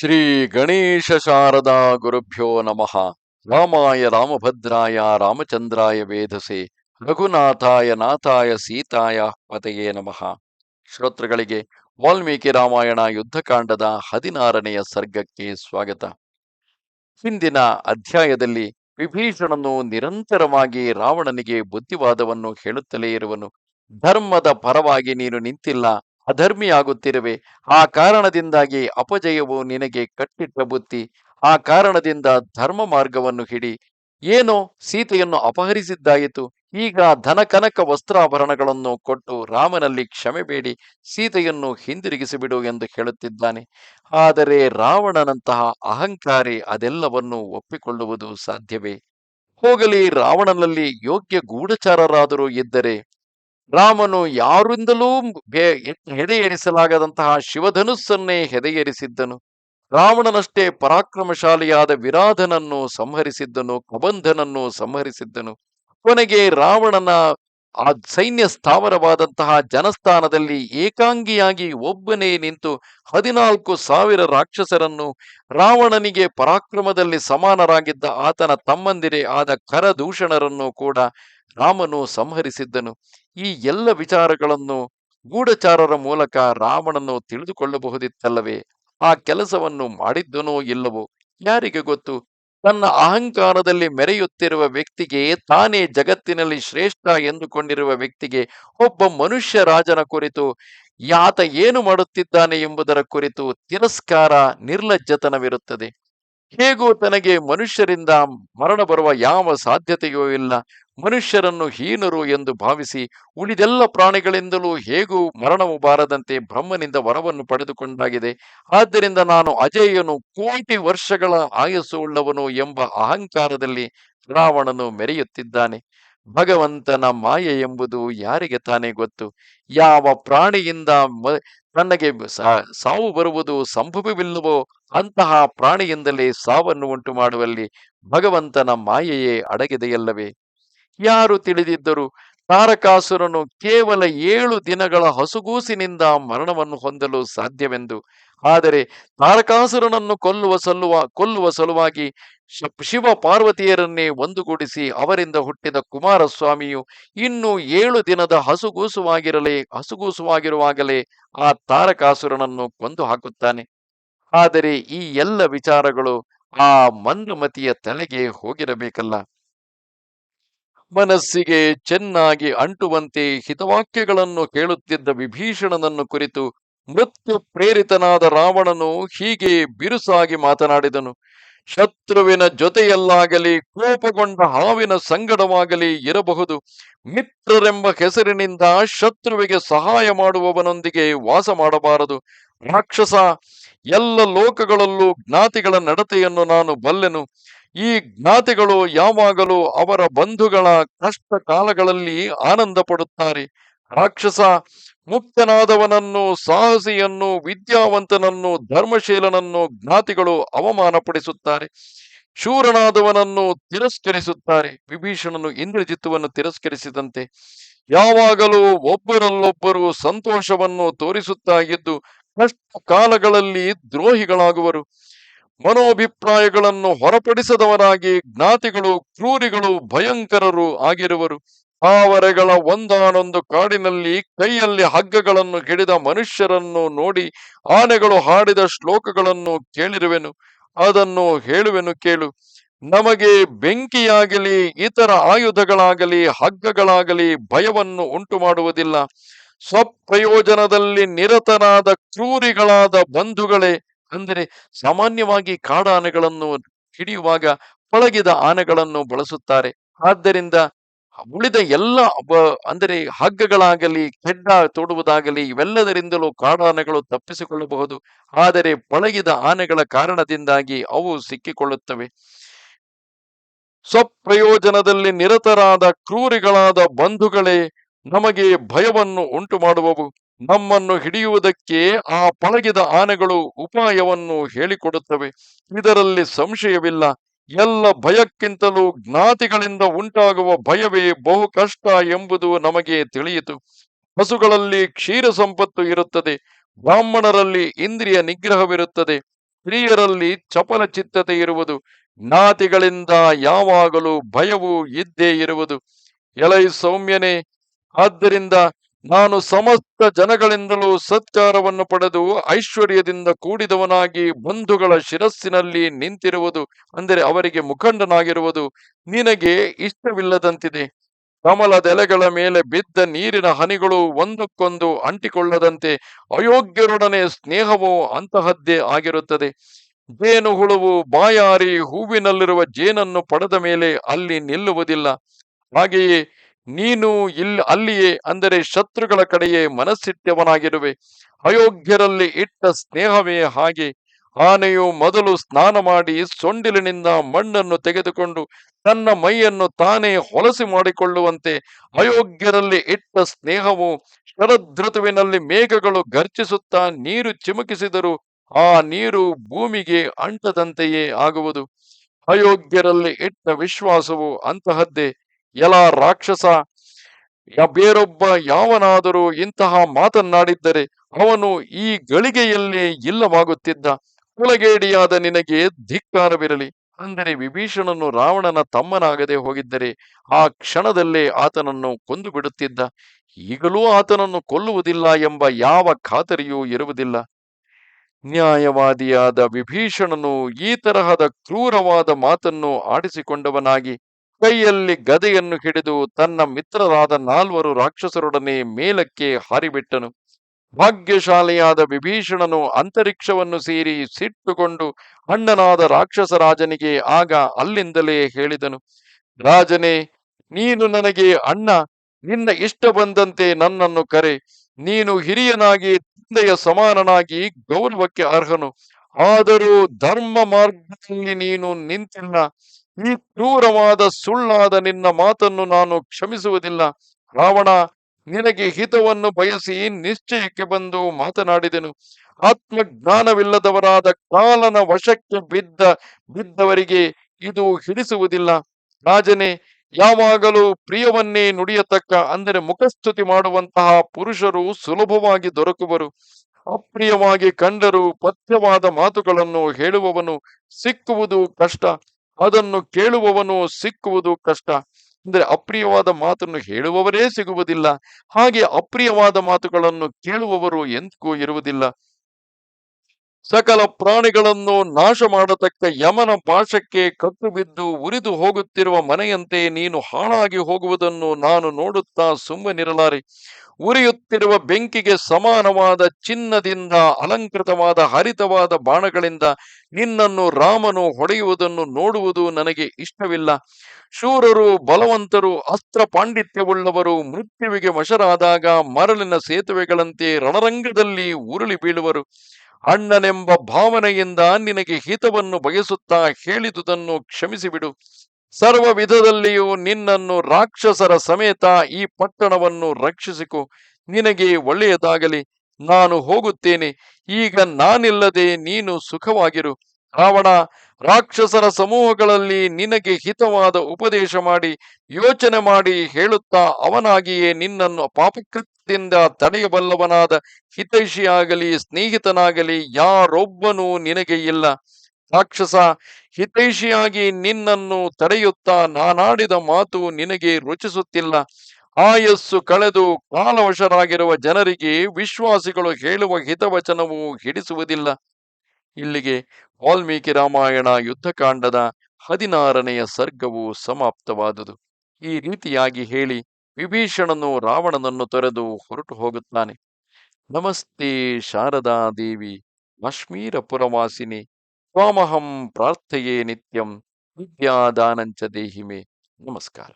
ಶ್ರೀ ಗಣೇಶ ಶಾರದಾ ಗುರುಭ್ಯೋ ನಮಃ. ರಾಮಾಯ ರಾಮಭದ್ರಾಯ, ರಾಮಚಂದ್ರಾಯ ವೇಧಸೆ ರಘುನಾಥಾಯ, ನಾಥಾಯ, ಸೀತಾಯ ಪತೆಯೇ ನಮಃ. ಶ್ರೋತೃಗಳಿಗೆ ವಾಲ್ಮೀಕಿ ರಾಮಾಯಣ ಯುದ್ಧಕಾಂಡದ ಹದಿನಾರನೆಯ ಸರ್ಗಕ್ಕೆ ಸ್ವಾಗತ. ಹಿಂದಿನ ಅಧ್ಯಾಯದಲ್ಲಿ ವಿಭೀಷಣನು ನಿರಂತರವಾಗಿ ರಾವಣನಿಗೆ ಬುದ್ಧಿವಾದವನ್ನು ಹೇಳುತ್ತಲೇ ಇರುವನು, ಧರ್ಮದ ಪರವಾಗಿ ನೀನು ನಿಂತಿಲ್ಲ ಅಧರ್ಮಿಯಾಗುತ್ತಿರುವೆ. ಆ ಕಾರಣದಿಂದಾಗಿ ಅಪಜಯವು ನಿನಗೆ ಕಟ್ಟಿಟ್ಟ ಬುತ್ತಿ ಆ ಕಾರಣದಿಂದ ಧರ್ಮ ಮಾರ್ಗವನ್ನು ಹಿಡಿ. ಏನೋ? ಸೀತೆಯನ್ನು ಅಪಹರಿಸಿದ್ದಾಯಿತು. ಈಗ ಧನಕನಕ ವಸ್ತ್ರಾಭರಣಗಳನ್ನು ಕೊಟ್ಟು ರಾಮನಲ್ಲಿ ಕ್ಷಮೆ ಬೇಡಿ. ಸೀತೆಯನ್ನು ಹಿಂದಿರುಗಿಸಿಬಿಡು ಎಂದು ಹೇಳುತ್ತಿದ್ದಾನೆ. ಆದರೆ ರಾವಣನಂತಹ ಅಹಂಕಾರಿ ಅದೆಲ್ಲವನ್ನು ಒಪ್ಪಿಕೊಳ್ಳುವುದು ಸಾಧ್ಯವೇ? ಹೋಗಲಿ, ರಾವಣನಲ್ಲಿ ಯೋಗ್ಯ ಗೂಢಚಾರರಾದರೂ ಇದ್ದರೆ ರಾಮನು ಯಾರಿಂದಲೂ ಹೆದೆಯೇರಿಸಲಾಗದಂತಹ ಶಿವಧನುಸ್ಸನ್ನೇ ಹೆದೆಯೇರಿಸಿದ್ದನು. ರಾವಣನಷ್ಟೇ ಪರಾಕ್ರಮಶಾಲಿಯಾದ ವಿರಾಧನನ್ನು ಸಂಹರಿಸಿದ್ದನು ಕಬಂಧನನ್ನು ಸಂಹರಿಸಿದ್ದನು. ಕೊನೆಗೆ ರಾವಣನ ಆ ಸೈನ್ಯ ಸ್ಥಾವರವಾದಂತಹ ಜನಸ್ಥಾನದಲ್ಲಿ ಏಕಾಂಗಿಯಾಗಿ ಒಬ್ಬನೇ ನಿಂತು ಹದಿನಾಲ್ಕು ಸಾವಿರ ರಾಕ್ಷಸರನ್ನು ರಾವಣನಿಗೆ ಪರಾಕ್ರಮದಲ್ಲಿ ಸಮಾನರಾಗಿದ್ದ ಆತನ ತಮ್ಮಂದಿರೇ ಆದ ಕರದೂಷಣರನ್ನು ಕೂಡ ರಾಮನು ಸಂಹರಿಸಿದ್ದನು. ಈ ಎಲ್ಲ ವಿಚಾರಗಳನ್ನು ಗೂಢಚಾರರ ಮೂಲಕ ರಾವಣನು ತಿಳಿದುಕೊಳ್ಳಬಹುದಿತ್ತಲ್ಲವೇ? ಆ ಕೆಲಸವನ್ನು ಮಾಡಿದ್ದನೋ ಇಲ್ಲವೋ? ಯಾರಿಗೆ ಗೊತ್ತು? ತನ್ನ ಅಹಂಕಾರದಲ್ಲಿ ಮೆರೆಯುತ್ತಿರುವ ವ್ಯಕ್ತಿಗೆ ತಾನೇ ಜಗತ್ತಿನಲ್ಲಿ ಶ್ರೇಷ್ಠ ಎಂದುಕೊಂಡಿರುವ ವ್ಯಕ್ತಿಗೆ ಒಬ್ಬ ಮನುಷ್ಯ ರಾಜನ ಕುರಿತು, ಯಾತ ಏನು ಮಾಡುತ್ತಿದ್ದಾನೆ ಎಂಬುದರ ಕುರಿತು ತಿರಸ್ಕಾರ, ನಿರ್ಲಜ್ಜತನವಿರುತ್ತದೆ. ಹೇಗೂ ತನಗೆ ಮನುಷ್ಯರಿಂದ ಮರಣ ಬರುವ ಯಾವ ಸಾಧ್ಯತೆಯೂ ಇಲ್ಲ. ಮನುಷ್ಯರನ್ನು ಹೀನರು ಎಂದು ಭಾವಿಸಿ ಉಳಿದೆಲ್ಲ ಪ್ರಾಣಿಗಳಿಂದಲೂ ಹೇಗೂ ಮರಣವು ಬಾರದಂತೆ ಬ್ರಹ್ಮನಿಂದ ವರವನ್ನು ಪಡೆದುಕೊಂಡಾಗಿದೆ. ಆದ್ದರಿಂದ ನಾನು ಅಜೇಯನು ಕೋಟಿ ವರ್ಷಗಳ ಆಯಸ್ಸು ಉಳ್ಳವನು ಎಂಬ ಅಹಂಕಾರದಲ್ಲಿ ರಾವಣನು ಮೆರೆಯುತ್ತಿದ್ದಾನೆ. ಭಗವಂತನ ಮಾಯೆ ಎಂಬುದು ಯಾರಿಗೆ ತಾನೇ ಗೊತ್ತು? ಯಾವ ಪ್ರಾಣಿಯಿಂದ ನನಗೆ ಸಾವು ಬರುವುದು ಸಂಭವವಿಲ್ಲವೋ ಅಂತಹ ಪ್ರಾಣಿಯಿಂದಲೇ ಸಾವನ್ನು ಉಂಟು ಮಾಡುವಲ್ಲಿ ಭಗವಂತನ ಮಾಯೆಯೇ ಅಡಗಿದೆಯಲ್ಲವೇ? ಯಾರು ತಿಳಿದಿದ್ದರು? ತಾರಕಾಸುರನು ಕೇವಲ ಏಳು ದಿನಗಳ ಹಸುಗೂಸಿನಿಂದ ಮರಣವನ್ನು ಹೊಂದಲು ಸಾಧ್ಯವೆಂದು. ಆದರೆ ತಾರಕಾಸುರನನ್ನು ಕೊಲ್ಲುವ ಸಲ್ಲುವ ಕೊಲ್ಲುವ ಸಲುವಾಗಿ ಶಿವ ಪಾರ್ವತಿಯರನ್ನೇ ಒಂದುಗೂಡಿಸಿ ಅವರಿಂದ ಹುಟ್ಟಿದ ಕುಮಾರಸ್ವಾಮಿಯು ಇನ್ನು ಏಳು ದಿನದ ಹಸುಗೂಸುವಾಗಿರಲೇ, ಹಸುಗೂಸುವಾಗಿರುವಾಗಲೇ ಆ ತಾರಕಾಸುರನನ್ನು ಕೊಂದು ಹಾಕುತ್ತಾನೆ. ಆದರೆ ಈ ಎಲ್ಲ ವಿಚಾರಗಳು ಆ ಮಂದಮತಿಯ ತಲೆಗೆ ಹೋಗಿರಬೇಕಲ್ಲ. ಮನಸ್ಸಿಗೆ ಚೆನ್ನಾಗಿ ಅಂಟುವಂತೆ ಹಿತವಾಕ್ಯಗಳನ್ನು ಕೇಳುತ್ತಿದ್ದ ವಿಭೀಷಣನನ್ನು ಕುರಿತು ಮೃತ್ಯು ಪ್ರೇರಿತನಾದ ರಾವಣನು ಹೀಗೆ ಬಿರುಸಾಗಿ ಮಾತನಾಡಿದನು. ಶತ್ರುವಿನ ಜೊತೆಯಲ್ಲಾಗಲಿ, ಕೋಪಗೊಂಡ ಹಾವಿನ ಸಂಗಡವಾಗಲಿ ಇರಬಹುದು. ಮಿತ್ರರೆಂಬ ಹೆಸರಿನಿಂದ ಶತ್ರುವಿಗೆ ಸಹಾಯ ಮಾಡುವವನೊಂದಿಗೆ ವಾಸ ಮಾಡಬಾರದು. ರಾಕ್ಷಸ, ಎಲ್ಲ ಲೋಕಗಳಲ್ಲೂ ಜ್ಞಾತಿಗಳ ನಡತೆಯನ್ನು ನಾನು ಬಲ್ಲೆನು. ಈ ಜ್ಞಾತಿಗಳು ಯಾವಾಗಲೂ ಅವರ ಬಂಧುಗಳ ಕಷ್ಟ ಕಾಲಗಳಲ್ಲಿ ಆನಂದ ಪಡುತ್ತಾರೆ ರಾಕ್ಷಸ ಮುಕ್ತನಾದವನನ್ನು, ಸಾಹಸಿಯನ್ನು, ವಿದ್ಯಾವಂತನನ್ನು, ಧರ್ಮಶೀಲನನ್ನು ಜ್ಞಾತಿಗಳು ಅವಮಾನಪಡಿಸುತ್ತಾರೆ. ಶೂರನಾದವನನ್ನು ತಿರಸ್ಕರಿಸುತ್ತಾರೆ. ವಿಭೀಷಣನು ಇಂದ್ರಜಿತ್ತುವನ್ನು ತಿರಸ್ಕರಿಸಿದಂತೆ. ಯಾವಾಗಲೂ ಒಬ್ಬರಲ್ಲೊಬ್ಬರು ಸಂತೋಷವನ್ನು ತೋರಿಸುತ್ತಾ ಇದ್ದು ಕಷ್ಟ ಕಾಲಗಳಲ್ಲಿ ದ್ರೋಹಿಗಳಾಗುವರು. ಮನೋಭಿಪ್ರಾಯಗಳನ್ನು ಹೊರಪಡಿಸದವರಾಗಿ ಜ್ಞಾತಿಗಳು, ಕ್ರೂರಿಗಳು, ಭಯಂಕರರು ಆಗಿರುವರು. ಆವರೆಗಳ ಒಂದಾನೊಂದು ಕಾಡಿನಲ್ಲಿ ಕೈಯಲ್ಲಿ ಹಗ್ಗಗಳನ್ನು ಹಿಡಿದ ಮನುಷ್ಯರನ್ನು ನೋಡಿ ಆನೆಗಳು ಹಾಡಿದ ಶ್ಲೋಕಗಳನ್ನು ಕೇಳಿರುವೆನು. ಅದನ್ನು ಹೇಳುವೆನು ಕೇಳು. ನಮಗೆ ಬೆಂಕಿಯಾಗಲಿ, ಇತರ ಆಯುಧಗಳಾಗಲಿ, ಹಗ್ಗಗಳಾಗಲಿ ಭಯವನ್ನು ಉಂಟು ಮಾಡುವುದಿಲ್ಲ ಸ್ವಪ್ರಯೋಜನದಲ್ಲಿ ನಿರತನಾದ ಕ್ರೂರಿಗಳಾದ ಬಂಧುಗಳೇ ಅಂದರೆ ಸಾಮಾನ್ಯವಾಗಿ ಕಾಡಾನೆಗಳನ್ನು ಹಿಡಿಯುವಾಗ ಪಳಗಿದ ಆನೆಗಳನ್ನು ಬಳಸುತ್ತಾರೆ. ಆದ್ದರಿಂದ ಉಳಿದ ಎಲ್ಲ ಅಂದರೆ ಹಗ್ಗಗಳಾಗಲಿ, ಕೆಡ್ಡ ತೊಡುವುದಾಗಲಿ ಇವೆಲ್ಲದರಿಂದಲೂ ಕಾಡಾನೆಗಳು ತಪ್ಪಿಸಿಕೊಳ್ಳಬಹುದು. ಆದರೆ ಪಳಗಿದ ಆನೆಗಳ ಕಾರಣದಿಂದಾಗಿ ಅವು ಸಿಕ್ಕಿಕೊಳ್ಳುತ್ತವೆ. ಸ್ವಪ್ರಯೋಜನದಲ್ಲಿ ನಿರತರಾದ ಕ್ರೂರಿಗಳಾದ ಬಂಧುಗಳೇ, ನಮಗೆ ಭಯವನ್ನು ಉಂಟು ಮಾಡುವವು ನಮ್ಮನ್ನು ಹಿಡಿಯುವುದಕ್ಕೆ ಆ ಪಳಗಿದ ಆನೆಗಳು ಉಪಾಯವನ್ನು ಹೇಳಿಕೊಡುತ್ತವೆ. ಇದರಲ್ಲಿ ಸಂಶಯವಿಲ್ಲ. ಎಲ್ಲ ಭಯಕ್ಕಿಂತಲೂ ಜ್ಞಾತಿಗಳಿಂದ ಉಂಟಾಗುವ ಭಯವೇ ಬಹು ಕಷ್ಟ ಎಂಬುದು ನಮಗೆ ತಿಳಿಯಿತು. ಹಸುಗಳಲ್ಲಿ ಕ್ಷೀರ ಸಂಪತ್ತು ಇರುತ್ತದೆ. ಬ್ರಾಹ್ಮಣರಲ್ಲಿ ಇಂದ್ರಿಯ ನಿಗ್ರಹವಿರುತ್ತದೆ. ಸ್ತ್ರೀಯರಲ್ಲಿ ಚಪಲ ಚಿತ್ತತೆ ಇರುವುದು. ಜ್ಞಾತಿಗಳಿಂದ ಯಾವಾಗಲೂ ಭಯವು ಇದ್ದೇ ಇರುವುದು. ಎಲೈ ಸೌಮ್ಯನೇ, ಆದ್ದರಿಂದ ನಾನು ಸಮಸ್ತ ಜನಗಳಿಂದಲೂ ಸತ್ಕಾರವನ್ನು ಪಡೆದು ಐಶ್ವರ್ಯದಿಂದ ಕೂಡಿದವನಾಗಿ ಬಂಧುಗಳ ಶಿರಸ್ಸಿನಲ್ಲಿ ನಿಂತಿರುವುದು, ಅಂದರೆ ಅವರಿಗೆ ಮುಖಂಡನಾಗಿರುವುದು, ನಿನಗೆ ಇಷ್ಟವಿಲ್ಲದಂತಿದೆ. ಕಮಲದೆಲೆಗಳ ಮೇಲೆ ಬಿದ್ದ ನೀರಿನ ಹನಿಗಳು ಒಂದಕ್ಕೊಂದು ಅಂಟಿಕೊಳ್ಳದಂತೆ ಅಯೋಗ್ಯರೊಡನೆ ಸ್ನೇಹವು ಅಂತಹದ್ದೇ ಆಗಿರುತ್ತದೆ. ಜೇನು ಹುಳುವು ಬಾಯಾರಿ ಹೂವಿನಲ್ಲಿರುವ ಜೇನನ್ನು ಪಡೆದ ಮೇಲೆ ಅಲ್ಲಿ ನಿಲ್ಲುವುದಿಲ್ಲ. ಹಾಗೆಯೇ ನೀನು ಇಲ್ಲಿ ಅಲ್ಲಿಯೇ, ಅಂದರೆ ಶತ್ರುಗಳ ಕಡೆಯೇ ಮನಸ್ಸಿಟ್ಟವನಾಗಿರುವೆ. ಅಯೋಗ್ಯರಲ್ಲಿ ಇಟ್ಟ ಸ್ನೇಹವೇ ಹಾಗೆ. ಆನೆಯು ಮೊದಲು ಸ್ನಾನ ಮಾಡಿ ಸೊಂಡಿಲಿನಿಂದ ಮಣ್ಣನ್ನು ತೆಗೆದುಕೊಂಡು ತನ್ನ ಮೈಯನ್ನು ತಾನೇ ಹೊಲಸಿ ಮಾಡಿಕೊಳ್ಳುವಂತೆ ಅಯೋಗ್ಯರಲ್ಲಿ ಇಟ್ಟ ಸ್ನೇಹವು ಶರದೃತುವಿನಲ್ಲಿ ಮೇಘಗಳು ಗರ್ಜಿಸುತ್ತಾ ನೀರು ಚಿಮುಕಿಸಿದರೂ ಆ ನೀರು ಭೂಮಿಗೆ ಅಂಟದಂತೆಯೇ ಆಗುವುದು. ಅಯೋಗ್ಯರಲ್ಲಿ ಇಟ್ಟ ವಿಶ್ವಾಸವು ಅಂತಹದ್ದೇ. ಎಲ ರಾಕ್ಷಸ ಬೇರೊಬ್ಬ ಯಾವನಾದರೂ ಇಂತಹ ಮಾತನ್ನಾಡಿದ್ದರೆ ಅವನು ಈ ಗಳಿಗೆಯಲ್ಲಿ ಇಲ್ಲವಾಗುತ್ತಿದ್ದ. ಕುಲಗೇಡಿಯಾದ ನಿನಗೆ ಧಿಕ್ಕಾರವಿರಲಿ. ಅಂದರೆ ವಿಭೀಷಣನು ರಾವಣನ ತಮ್ಮನಾಗದೆ ಹೋಗಿದ್ದರೆ ಆ ಕ್ಷಣದಲ್ಲೇ ಆತನನ್ನು ಕೊಂದು ಬಿಡುತ್ತಿದ್ದ ಈಗಲೂ ಆತನನ್ನು ಕೊಲ್ಲುವುದಿಲ್ಲ ಎಂಬ ಯಾವ ಖಾತರಿಯೂ ಇರುವುದಿಲ್ಲ. ನ್ಯಾಯವಾದಿಯಾದ ವಿಭೀಷಣನು ಈ ತರಹದ ಕ್ರೂರವಾದ ಮಾತನ್ನು ಆಡಿಸಿಕೊಂಡವನಾಗಿ ಕೈಯಲ್ಲಿ ಗದೆಯನ್ನು ಹಿಡಿದು ತನ್ನ ಮಿತ್ರರಾದ ನಾಲ್ವರು ರಾಕ್ಷಸರೊಡನೆ ಮೇಲಕ್ಕೆ ಹಾರಿಬಿಟ್ಟನು. ಭಾಗ್ಯಶಾಲಿಯಾದ ವಿಭೀಷಣನು ಅಂತರಿಕ್ಷವನ್ನು ಸೇರಿ ಸಿಟ್ಟುಕೊಂಡು ಅಣ್ಣನಾದ ರಾಕ್ಷಸ ರಾಜನಿಗೆ ಆಗ ಅಲ್ಲಿಂದಲೇ ಹೇಳಿದನು. ರಾಜನೇ, ನೀನು ನನಗೆ ಅಣ್ಣ, ನಿನ್ನ ಇಷ್ಟ ಬಂದಂತೆ ನನ್ನನ್ನು ಕರೆ. ನೀನು ಹಿರಿಯನಾಗಿ, ತಂದೆಯ ಸಮಾನನಾಗಿ ಗೌರವಕ್ಕೆ ಅರ್ಹನು. ಆದರೂ ಧರ್ಮ ಮಾರ್ಗದಲ್ಲಿ ನೀನು ನಿಂತಿಲ್ಲ. ಈ ಕ್ರೂರವಾದ ಸುಳ್ಳಾದ ನಿನ್ನ ಮಾತನ್ನು ನಾನು ಕ್ಷಮಿಸುವುದಿಲ್ಲ. ರಾವಣ, ನಿನಗೆ ಹಿತವನ್ನು ಬಯಸಿ ನಿಶ್ಚಯಕ್ಕೆ ಬಂದು ಮಾತನಾಡಿದೆನು. ಆತ್ಮಜ್ಞಾನವಿಲ್ಲದವರಾದ ಕಾಲನ ವಶಕ್ಕೆ ಬಿದ್ದ, ಬಿದ್ದವರಿಗೆ ಇದು ಹಿಡಿಸುವುದಿಲ್ಲ. ರಾಜನೇ, ಯಾವಾಗಲೂ ಪ್ರಿಯವನ್ನೇ ನುಡಿಯತಕ್ಕ, ಅಂದರೆ ಮುಖಸ್ತುತಿ ಮಾಡುವಂತಹ ಪುರುಷರು ಸುಲಭವಾಗಿ ದೊರಕುವರು. ಅಪ್ರಿಯವಾಗಿ ಕಂಡರೂ ಪಥ್ಯವಾದ ಮಾತುಗಳನ್ನು ಹೇಳುವವನು ಸಿಕ್ಕುವುದು ಕಷ್ಟ. ಅದನ್ನು ಕೇಳುವವನು ಸಿಕ್ಕುವುದು ಕಷ್ಟ. ಅಂದರೆ ಅಪ್ರಿಯವಾದ ಮಾತನ್ನು ಹೇಳುವವರೇ ಸಿಗುವುದಿಲ್ಲ. ಹಾಗೆ ಅಪ್ರಿಯವಾದ ಮಾತುಗಳನ್ನು ಕೇಳುವವರು ಎಂದಿಗೂ ಇರುವುದಿಲ್ಲ. ಸಕಲ ಪ್ರಾಣಿಗಳನ್ನು ನಾಶ ಮಾಡತಕ್ಕ ಯಮನ ಪಾಶಕ್ಕೆ ಕತ್ತು ಬಿದ್ದು ಉರಿದು ಹೋಗುತ್ತಿರುವ ಮನೆಯಂತೆ ನೀನು ಹಾಳಾಗಿ ಹೋಗುವುದನ್ನು ನಾನು ನೋಡುತ್ತಾ ಸುಮ್ಮನಿರಲಾರೆ. ಉರಿಯುತ್ತಿರುವ ಬೆಂಕಿಗೆ ಸಮಾನವಾದ ಚಿನ್ನದಿಂದ ಅಲಂಕೃತವಾದ ಹರಿತವಾದ ಬಾಣಗಳಿಂದ ನಿನ್ನನ್ನು ರಾಮನು ಹೊಡೆಯುವುದನ್ನು ನೋಡುವುದು ನನಗೆ ಇಷ್ಟವಿಲ್ಲ. ಶೂರರು, ಬಲವಂತರು, ಅಸ್ತ್ರ ಪಾಂಡಿತ್ಯವುಳ್ಳವರು ಮೃತ್ಯುವಿಗೆ ವಶರಾದಾಗ ಮರಳಿನ ಸೇತುವೆಗಳಂತೆ ರಣರಂಗದಲ್ಲಿ ಉರುಳಿ ಬೀಳುವರು. ಅಣ್ಣನೆಂಬ ಭಾವನೆಯಿಂದ ನಿನಗೆ ಹಿತವನ್ನು ಬಯಸುತ್ತಾ ಹೇಳಿದುದನ್ನು ಕ್ಷಮಿಸಿಬಿಡು. ಸರ್ವ ವಿಧದಲ್ಲಿಯೂ ನಿನ್ನನ್ನು ರಾಕ್ಷಸರ ಸಮೇತ ಈ ಪಟ್ಟಣವನ್ನು ರಕ್ಷಿಸಿಕೊ. ನಿನಗೆ ಒಳ್ಳೆಯದಾಗಲಿ. ನಾನು ಹೋಗುತ್ತೇನೆ. ಈಗ ನಾನಿಲ್ಲದೆ ನೀನು ಸುಖವಾಗಿರು. ರಾವಣ, ರಾಕ್ಷಸರ ಸಮೂಹಗಳಲ್ಲಿ ನಿನಗೆ ಹಿತವಾದ ಉಪದೇಶ ಮಾಡಿ ಯೋಚನೆ ಮಾಡಿ ಹೇಳುತ್ತಾ ಅವನಾಗಿಯೇ ನಿನ್ನನ್ನು ಪಾಪಕೃತ್ಯದಿಂದ ತಡೆಯಬಲ್ಲವನಾದ ಹಿತೈಷಿಯಾಗಲಿ, ಸ್ನೇಹಿತನಾಗಲಿ ಯಾರೊಬ್ಬನೂ ನಿನಗೆ ಇಲ್ಲ. ರಾಕ್ಷಸ, ಹಿತೈಷಿಯಾಗಿ ನಿನ್ನನ್ನು ತಡೆಯುತ್ತಾ ನಾನಾಡಿದ ಮಾತು ನಿನಗೆ ರುಚಿಸುತ್ತಿಲ್ಲ. ಆಯಸ್ಸು ಕಳೆದು ಕಾಲವಶರಾಗಿರುವ ಜನರಿಗೆ ವಿಶ್ವಾಸಿಗಳು ಹೇಳುವ ಹಿತವಚನವು ಹಿಡಿಸುವುದಿಲ್ಲ. ಇಲ್ಲಿಗೆ ವಾಲ್ಮೀಕಿ ರಾಮಾಯಣ ಯುದ್ಧಕಾಂಡದ ಹದಿನಾರನೆಯ ಸರ್ಗವು ಸಮಾಪ್ತವಾದುದು. ಈ ರೀತಿಯಾಗಿ ಹೇಳಿ ವಿಭೀಷಣನು ರಾವಣನನ್ನು ತೊರೆದು ಹೊರಟು ಹೋಗುತ್ತಾನೆ. ನಮಸ್ತೆ ಶಾರದಾ ದೇವಿ ಕಾಶ್ಮೀರ ಪುರವಾಸಿನಿ ತ್ವಾಮಹಂ ಪ್ರಾರ್ಥಯೇ ನಿತ್ಯಂ ವಿದ್ಯಾದಾನಂಚ ದೇಹಿಮೆ. ನಮಸ್ಕಾರ.